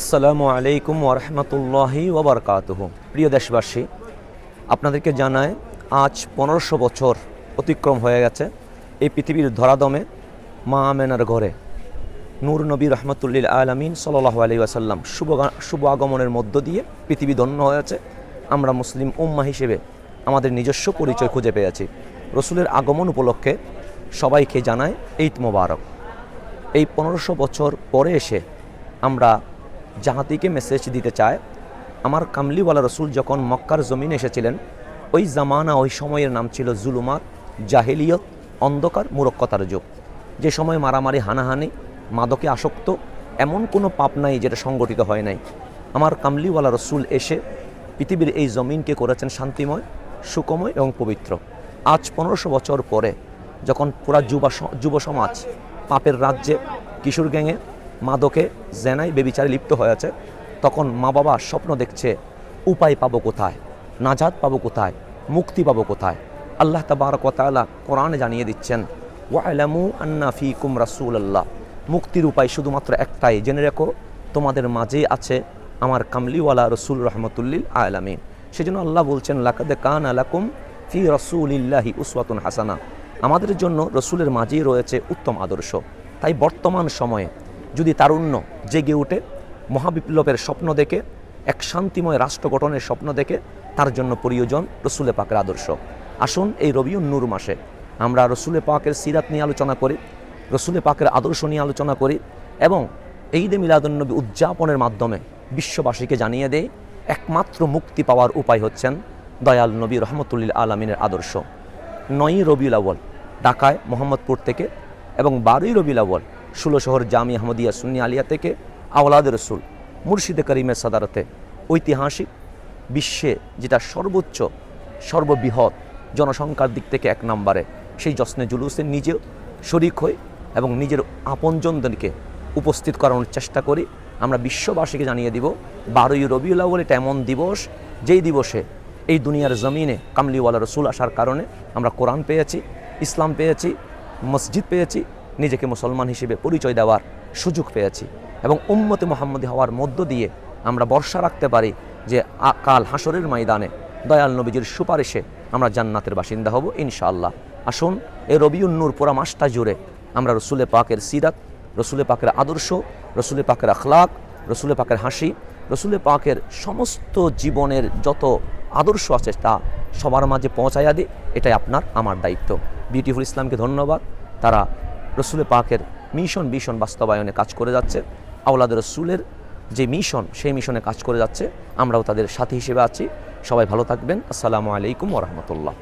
আসসালামু আলাইকুম ওরহমতুল্লাহি ওবরকাতুহ প্রিয় দেশবাসী, আপনাদেরকে জানায় আজ পনেরোশো বছর অতিক্রম হয়ে গেছে এই পৃথিবীর ধরাদমে মা আমেনার ঘরে। নূর নবী রহমতুল্লিল আলমিন সাল্লাহ আলী আসাল্লাম শুভ শুভ আগমনের মধ্য দিয়ে পৃথিবী ধন্য হয়েছে আমরা মুসলিম উম্মা হিসেবে আমাদের নিজস্ব পরিচয় খুঁজে পেয়েছি। রসুলের আগমন উপলক্ষে সবাইকে জানায় ঈদ মোবারক। এই পনেরোশো বছর পরে এসে আমরা জাহাতিকে মেসেজ দিতে চায়। আমার কামলিওয়ালা রসুল যখন মক্কার জমিন এসেছিলেন, ওই জামানা, ওই সময়ের নাম ছিল জুলুমাত, জাহেলিয়ত, অন্ধকার মূরক্ষতার যুগ। যে সময় মারামারি, হানাহানি, মাদকে আসক্ত, এমন কোনো পাপ নাই যেটা সংগঠিত হয় নাই। আমার কামলিওয়ালা রসুল এসে পৃথিবীর এই জমিনকে করেছেন শান্তিময় সুকময় এবং পবিত্র। আজ পনেরোশো বছর পরে, যখন পুরা যুবা যুব সমাজ পাপের রাজ্যে, কিশোর গ্যাংয়ে মাদকে জেনায় বেবিচারে লিপ্ত হয়েছে তখন মা বাবা স্বপ্ন দেখছে, উপায় পাবো কোথায়? নাজাদ পাবো কোথায়? মুক্তি পাবো কোথায়? আল্লাহ তাবারক তাআলা কোরআনে জানিয়ে দিচ্ছেন, ওয়ালামু আন্না ফিকুম রাসূলুল্লাহ। মুক্তির উপায় শুধুমাত্র একটাই, জেনে রেখো, তোমাদের মাঝে আছে আমার কামলিওয়ালা রসুল রহমতুল্লিল আলামিন। সেজন্য আল্লাহ বলছেন, লাকাদে কান আলাকুম ফি রসুলিল্লাহি উসওয়াতুন হাসানা। আমাদের জন্য রসুলের মাঝেই রয়েছে উত্তম আদর্শ। তাই বর্তমান সময়ে যদি তারুণ্য জেগে উঠে, মহাবিপ্লবের স্বপ্ন দেখে, এক শান্তিময় রাষ্ট্র গঠনের স্বপ্ন দেখে, তার জন্য প্রয়োজন রসুলে পাকের আদর্শ। আসুন এই রবিউন নূর মাসে আমরা রসুলে পাকের সিরাত নিয়ে আলোচনা করি, রসুলে পাকের আদর্শ নিয়ে আলোচনা করি এবং ঈদে মিলাদুন্নবী উদযাপনের মাধ্যমে বিশ্ববাসীকে জানিয়ে দেয় একমাত্র মুক্তি পাওয়ার উপায় হচ্ছেন দয়াল নবী রহমতুল্লিল আলমিনের আদর্শ। নয়ই রবিউল আউ্বল ঢাকায়, মোহাম্মদপুর থেকে এবং বারোই রবিউল আউ্বল ষোলো শহর জামি আহমদিয়া সুন্নি আলিয়া থেকে আওলাদ রসুল মুর্শিদে করিমের সাদারতে ঐতিহাসিক বিশ্বে যেটা সর্বোচ্চ, সর্ববৃহৎ জনসংখ্যার দিক থেকে এক নম্বরে, সেই জশ্নে জুলুসে নিজেও শরিক হই এবং নিজের আপনজনদেরকে উপস্থিত করানোর চেষ্টা করি। আমরা বিশ্ববাসীকে জানিয়ে দিব, বারোই রবিউল আউ্বল এটা এমন দিবস, যেই দিবসে এই দুনিয়ার জমিনে কামলিওয়ালা রসুল আসার কারণে আমরা কোরআন পেয়েছি, ইসলাম পেয়েছি, মসজিদ পেয়েছি নিজেকে মুসলমান হিসেবে পরিচয় দেওয়ার সুযোগ পেয়েছি এবং উম্মতে মোহাম্মদী হওয়ার মধ্য দিয়ে আমরা বর্ষা রাখতে পারি যে কাল হাসরের ময়দানে দয়াল নবীজির সুপারিশে আমরা জান্নাতের বাসিন্দা হব ইনশাআল্লাহ। আসুন এই রবিউন্নুর পুরা মাসটা জুড়ে আমরা রসুলে পাকের সিরাত, রসুলে পাকের আদর্শ, রসুলে পাকের আখলাক, রসুলে পাকের হাসি, রসুলে পাকের সমস্ত জীবনের যত আদর্শ আছে তা সবার মাঝে পৌঁছাইয়া দিই, এটাই আপনার, আমার দায়িত্ব। বিউটিফুল ইসলামকে ধন্যবাদ। তারা রসুলে পাকের মিশন ভীষণ বাস্তবায়নে কাজ করে যাচ্ছে। আওলাদের রসুলের যে মিশন, সেই মিশনে কাজ করে যাচ্ছে। আমরাও তাদের সাথী হিসেবে আছি। সবাই ভালো থাকবেন। আসসালামু আলাইকুম ওরহমতুল্লাহ